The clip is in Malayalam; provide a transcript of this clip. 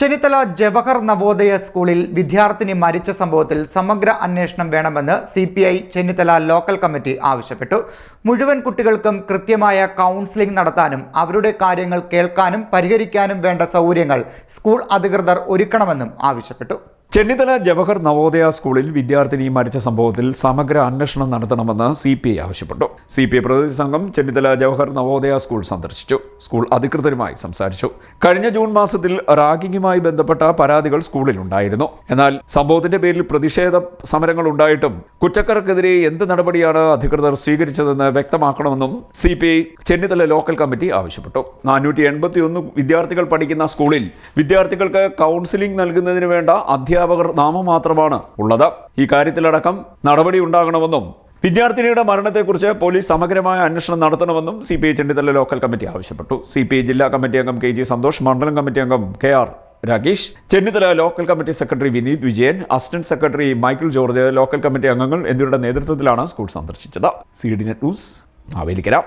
ചെന്നിത്തല ജവഹർ നവോദയ സ്കൂളിൽ വിദ്യാർത്ഥിനി മരിച്ച സംഭവത്തിൽ സമഗ്ര അന്വേഷണം വേണമെന്ന് C P I Chennithala local committee ആവശ്യപ്പെട്ടു. മുഴുവൻ കുട്ടികൾക്കും കൃത്യമായ കൗൺസിലിംഗ് നടത്താനും അവരുടെ കാര്യങ്ങൾ കേൾക്കാനും പരിഹരിക്കാനും വേണ്ട സൗകര്യങ്ങൾ സ്കൂൾ അധികൃതർ ഒരുക്കണമെന്നും ആവശ്യപ്പെട്ടു. ചെന്നിത്തല ജവഹർ നവോദയ സ്കൂളിൽ വിദ്യാർത്ഥിനി മരിച്ച സംഭവത്തിൽ സമഗ്ര അന്വേഷണം നടത്തണമെന്ന് സി പി ഐ ആവശ്യപ്പെട്ടു. സി പി ഐ പ്രതിനിധി സംഘം ചെന്നിത്തല ജവഹർ നവോദയ സ്കൂൾ സന്ദർശിച്ചു. സ്കൂൾ അധികൃതരുമായി സംസാരിച്ചു. കഴിഞ്ഞ ജൂൺ മാസത്തിൽ റാഗിങ്ങുമായി ബന്ധപ്പെട്ട പരാതികൾ സ്കൂളിലുണ്ടായിരുന്നു എന്നാൽ സംഭവത്തിന്റെ പേരിൽ പ്രതിഷേധ സമരങ്ങൾ ഉണ്ടായിട്ടും കുറ്റക്കാർക്കെതിരെ എന്ത് നടപടിയാണ് അധികൃതർ സ്വീകരിച്ചതെന്ന് വ്യക്തമാക്കണമെന്നും C P I Chennithala local committee ആവശ്യപ്പെട്ടു. നാനൂറ്റി എൺപത്തിയൊന്ന് വിദ്യാർത്ഥികൾ പഠിക്കുന്ന സ്കൂളിൽ വിദ്യാർത്ഥികൾക്ക് കൗൺസിലിംഗ് നൽകുന്നതിന് വേണ്ട അധ്യാപകർ നാമമാത്രമാണ് ഉള്ളത്. ഈ കാര്യത്തിലടക്കം നടപടി ഉണ്ടാകണമെന്നും വിദ്യാർത്ഥിനിയുടെ മരണത്തെക്കുറിച്ച് പോലീസ് സമഗ്രമായ അന്വേഷണം നടത്തണമെന്നും C P I Chennithala local committee ആവശ്യപ്പെട്ടു. സി പി ഐ ജില്ലാ കമ്മിറ്റി അംഗം കെ ജി സന്തോഷ് മണ്ഡലം കമ്മിറ്റി അംഗം K R Rakesh Chennithala local committee secretary Vineeth Vijayan assistant secretary Michael George local committee അംഗങ്ങൾ എന്നിവരുടെ നേതൃത്വത്തിലാണ് സ്കൂൾ സന്ദർശിച്ചത്. C D net news Mavelikara